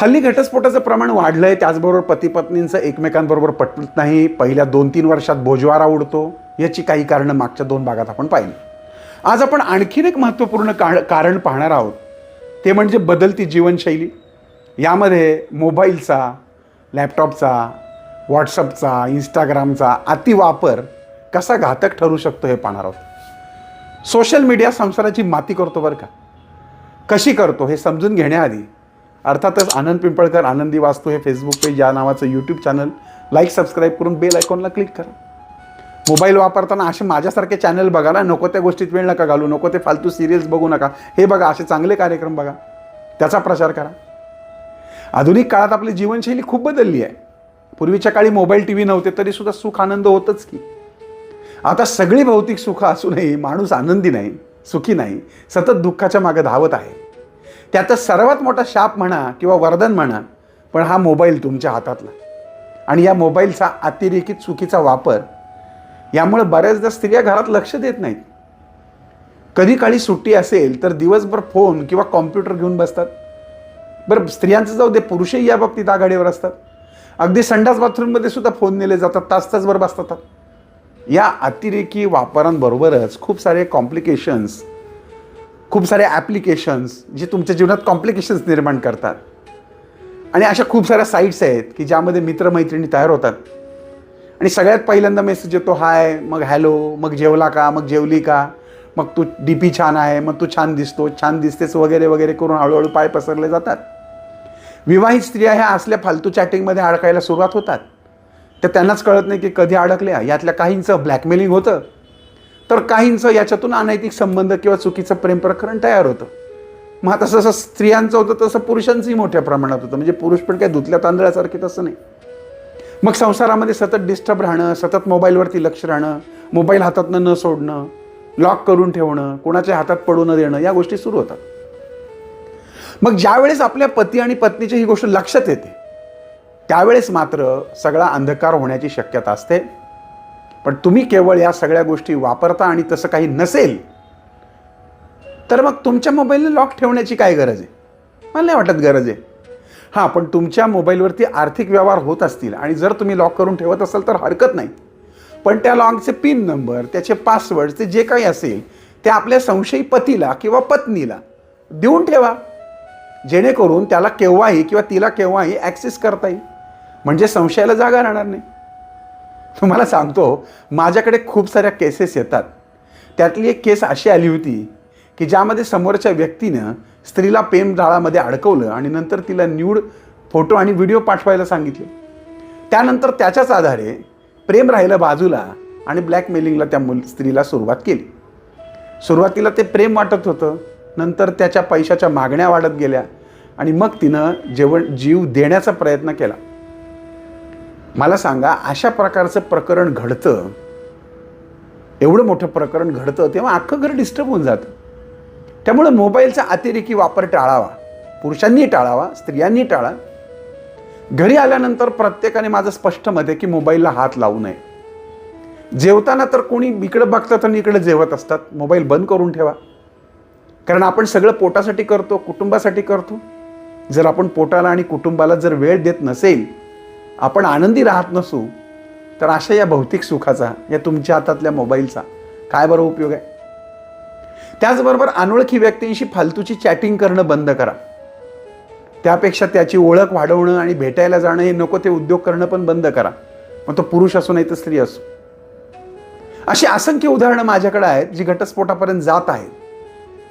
हल्ली घटस्फोटाचं प्रमाण वाढलं आहे त्याचबरोबर पती पत्नींचं एकमेकांबरोबर पटत नाही. पहिल्या दोन तीन वर्षात भोजवारा उडतो. याची काही कारणं मागच्या दोन भागात आपण पाहिली. आज आपण आणखीन एक महत्त्वपूर्ण का कारण पाहणार आहोत. ते म्हणजे बदलती जीवनशैली. यामध्ये मोबाईलचा लॅपटॉपचा व्हॉट्सअपचा इंस्टाग्रामचा अतिवापर कसा घातक ठरू शकतो हे पाहणार आहोत. सोशल मीडिया संसाराची माती करतो बरं का? कशी करतो हे समजून घेण्याआधी अर्थातच आनंद पिंपळकर आनंदी वास्तू हे फेसबुक पेज या नावाचं यूट्यूब चॅनल लाईक सबस्क्राईब करून बेल आयकॉनला क्लिक करा. मोबाईल वापरताना असे माझ्यासारखे चॅनल बघा ना नको त्या गोष्टीत वेळ नका घालू नको ते फालतू सिरियल्स बघू नका. हे बघा असे चांगले कार्यक्रम बघा. त्याचा प्रचार करा. आधुनिक काळात आपली जीवनशैली खूप बदलली आहे. पूर्वीच्या काळी मोबाईल टी व्ही नव्हते तरी सुद्धा सुख आनंद होतच की. आता सगळी भौतिक सुख असूनही माणूस आनंदी नाही सुखी नाही सतत दुःखाच्या मागे धावत आहे. त्याचा सर्वात मोठा शाप म्हणा किंवा वरदान म्हणा पण हा मोबाईल तुमच्या हातातला. आणि या मोबाईलचा अतिरेकी चुकीचा वापर यामुळे बऱ्याचदा स्त्रिया घरात लक्ष देत नाहीत. कधी काळी सुट्टी असेल तर दिवसभर फोन किंवा कॉम्प्युटर घेऊन बसतात. बरं स्त्रियांचं जाऊ दे पुरुषही या बाबतीत आघाडीवर असतात. अगदी संडास बाथरूममध्ये सुद्धा फोन नेले जातात तास तासभर बसतात. या अतिरेकी वापरांबरोबरच खूप सारे कॉम्प्लिकेशन्स खूप सारे ॲप्लिकेशन्स जे तुमच्या जीवनात कॉम्प्लिकेशन्स निर्माण करतात. आणि अशा खूप साऱ्या साईट्स आहेत की ज्यामध्ये मित्रमैत्रिणी तयार होतात. आणि सगळ्यात पहिल्यांदा मेसेज येतो हाय मग हॅलो मग जेवला का? मग जेवली का? मग तू डी पी छान आहे मग तू छान दिसतो छान दिसतेस वगैरे वगैरे करून हळूहळू पाय पसरले जातात. विवाहित स्त्रिया ह्या असल्या फालतू चॅटिंगमध्ये अडकायला सुरुवात होतात. तर त्यांनाच कळत नाही की कधी अडकल्या. यातल्या काहींचं ब्लॅकमेलिंग होतं. तर काहींचं याच्यातून अनैतिक संबंध किंवा चुकीचं प्रेम प्रकरण तयार होतं. मग आता जसं स्त्रियांचं होतं तसं पुरुषांचंही मोठ्या प्रमाणात होतं. म्हणजे पुरुष पण काय धुतल्या तांदळासारखे तसं नाही. मग संसारामध्ये सतत डिस्टर्ब राहणं सतत मोबाईलवरती लक्ष राहणं मोबाईल हातातनं न सोडणं लॉक करून ठेवणं कोणाच्या हातात पडू न देणं या गोष्टी सुरू होतात. मग ज्यावेळेस आपल्या पती आणि पत्नीची ही गोष्ट लक्षात येते त्यावेळेस मात्र सगळा अंधकार होण्याची शक्यता असते. पण तुम्ही केवळ या सगळ्या गोष्टी वापरता आणि तसं काही नसेल तर मग तुमच्या मोबाईलला लॉक ठेवण्याची काय गरज आहे? मला नाही वाटत गरज आहे. हां पण तुमच्या मोबाईलवरती आर्थिक व्यवहार होत असतील आणि जर तुम्ही लॉक करून ठेवत असाल तर हरकत नाही. पण त्या लॉकचे पिन नंबर त्याचे पासवर्ड ते जे काही असेल ते आपल्या संशयी पतीला किंवा पत्नीला देऊन ठेवा. जेणेकरून त्याला केव्हाही किंवा तिला केव्हाही ॲक्सेस करता येईल. म्हणजे संशयाला जागा राहणार नाही. तुम्हाला सांगतो माझ्याकडे खूप साऱ्या केसेस येतात. त्यातली एक केस अशी आली होती की ज्यामध्ये समोरच्या व्यक्तीनं स्त्रीला प्रेम जाळामध्ये अडकवलं आणि नंतर तिला न्यूड फोटो आणि व्हिडिओ पाठवायला सांगितले. त्यानंतर त्याच्याच आधारे प्रेम राहिलं बाजूला आणि ब्लॅकमेलिंगला त्या मुल स्त्रीला सुरुवात केली. सुरुवातीला ते प्रेम वाटत होतं नंतर त्याच्या पैशाच्या मागण्या वाढत गेल्या आणि मग तिनं जेवण जीव देण्याचा प्रयत्न केला. मला सांगा अशा प्रकारचं प्रकरण घडतं? एवढं मोठं प्रकरण घडतं तेव्हा अख्खं घर डिस्टर्ब होऊन जातं. त्यामुळे मोबाईलचा अतिरेकी वापर टाळावा. पुरुषांनी टाळावा स्त्रियांनी टाळा. घरी आल्यानंतर प्रत्येकाने माझं स्पष्ट मत आहे की मोबाईलला हात लावू नये. जेवताना तर कोणी इकडं बघतात आणि इकडे जेवत असतात. मोबाईल बंद करून ठेवा. कारण आपण सगळं पोटासाठी करतो कुटुंबासाठी करतो. जर आपण पोटाला आणि कुटुंबाला जर वेळ देत नसेल आपण आनंदी राहत नसू तर अशा या भौतिक सुखाचा या तुमच्या हातातल्या मोबाईलचा काय बरं उपयोग आहे? त्याचबरोबर अनोळखी व्यक्तींशी फालतूची चॅटिंग करणं बंद करा. त्यापेक्षा त्याची ओळख वाढवणं आणि भेटायला जाणं हे नको ते उद्योग करणं पण बंद करा. मग तो पुरुष असो नाही तर स्त्री असो. अशी असंख्य उदाहरणं माझ्याकडे आहेत जी घटस्फोटापर्यंत जात आहेत.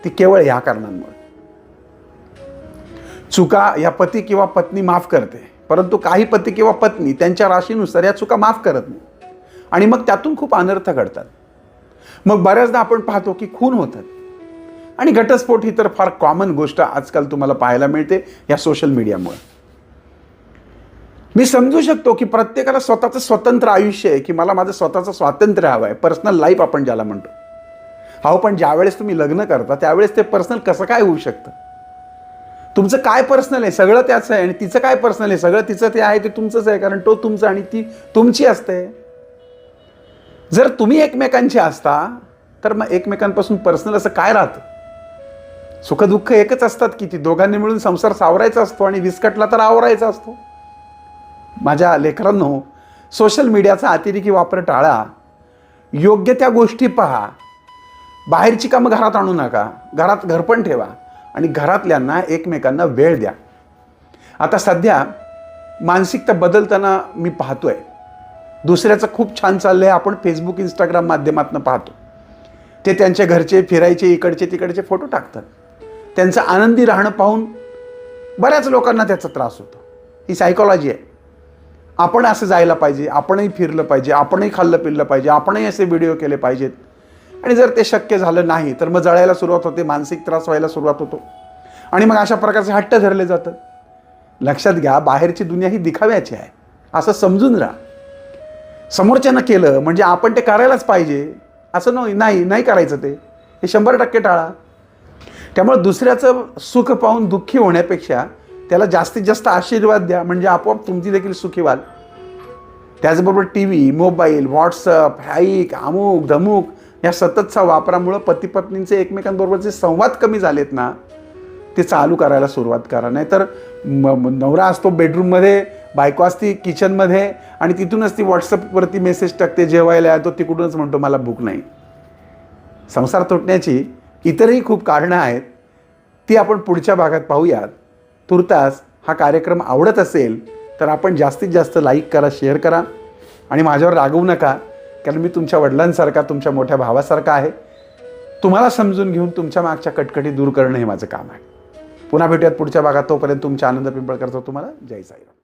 ती केवळ ह्या कारणांमुळे. चुका या पती किंवा पत्नी माफ करते. परंतु काही पती किंवा पत्नी त्यांच्या राशीनुसार या चुका माफ करत नाही. आणि मग त्यातून खूप अनर्थ घडतात. मग बऱ्याचदा आपण पाहतो की खून होतात. आणि घटस्फोट ही तर फार कॉमन गोष्ट आजकाल तुम्हाला पाहायला मिळते या सोशल मीडियामुळे मी समजू शकतो की प्रत्येकाला स्वतःचं स्वतंत्र आयुष्य आहे की मला माझं स्वतःचं स्वातंत्र्य हवं आहे पर्सनल लाईफ आपण ज्याला म्हणतो. हो पण ज्यावेळेस तुम्ही लग्न करता त्यावेळेस ते पर्सनल कसं काय होऊ शकतं? तुमचं काय पर्सनल आहे? सगळं त्याचं आहे आणि तिचं काय पर्सनल आहे? सगळं तिचं ते आहे ते तुमचंच आहे कारण तो तुमचं आणि ती तुमची असते. जर तुम्ही एकमेकांची असता तर मग एकमेकांपासून पर्सनल असं काय राहतं? सुखदुःख एकच असतात की ती दोघांनी मिळून संसार सावरायचा असतो आणि विस्कटला तर आवरायचा असतो. माझ्या लेकरांनो सोशल मीडियाचा अतिरेकी वापर टाळा. योग्य त्या गोष्टी पहा. बाहेरची कामं घरात आणू नका. घरात घरपण ठेवा. आणि घरातल्यांना एकमेकांना वेळ द्या. आता सध्या मानसिकता बदलताना मी पाहतोय. दुसऱ्याचं खूप छान चाललं आहे आपण फेसबुक इंस्टाग्राम माध्यमातून पाहतो. ते त्यांच्या घरचे फिरायचे इकडचे तिकडचे फोटो टाकतात. त्यांचं आनंदी राहणं पाहून बऱ्याच लोकांना त्याचा त्रास होतो. ही सायकॉलॉजी आहे. आपण असं जायला पाहिजे आपणही फिरलं पाहिजे आपणही खाल्लं पिल्लं पाहिजे आपणही असे व्हिडिओ केले पाहिजेत. आणि जर ते शक्य झालं नाही तर मग जळायला सुरुवात होते मानसिक त्रास व्हायला सुरुवात होतो. आणि मग अशा प्रकारचे हट्ट धरले जातं लक्षात घ्या बाहेरची दुनिया ही दिखाव्याची आहे. असं समजून राहा. समोरच्यानं केलं म्हणजे आपण ते करायलाच पाहिजे. असं नाही नाही नाही करायचं ते. हे शंभर टक्के टाळा. त्यामुळे दुसऱ्याचं सुख पाहून दुःखी होण्यापेक्षा त्याला जास्तीत जास्त आशीर्वाद द्या म्हणजे आपोआप तुमची देखील सुखी व्हाल. त्याचबरोबर T V mobile WhatsApp Hike अमुक धमुक या सततच्या वापरामुळं पतीपत्नींचे एकमेकांबरोबर एकमेकांबरोबरचे संवाद कमी झालेत ना ते चालू करायला सुरुवात करा. नाहीतर नवरा असतो बेडरूममध्ये बायको असती किचनमध्ये आणि तिथूनच ती व्हॉट्सअपवरती मेसेज टाकते जेवायला तो तिकडूनच म्हणतो मला भूक नाही. संसार तुटण्याची इतरही खूप कारणं आहेत ती आपण पुढच्या भागात पाहूयात. तुर्तास हा कार्यक्रम आवडत असेल तर आपण जास्तीत जास्त लाईक करा शेअर करा आणि माझ्यावर रागवू नका. कारण मी तुमच्या वडिलांसारखा तुमच्या मोठ्या भावासारखा आहे. तुम्हाला समजून घेऊन तुमच्या मागच्या कटकटी दूर करणं हे माझं काम आहे. पुन्हा भेटूयात पुढच्या भागात. तोपर्यंत तुमच्या आनंद पिंपळकरचा तुम्हाला. जय साईराम.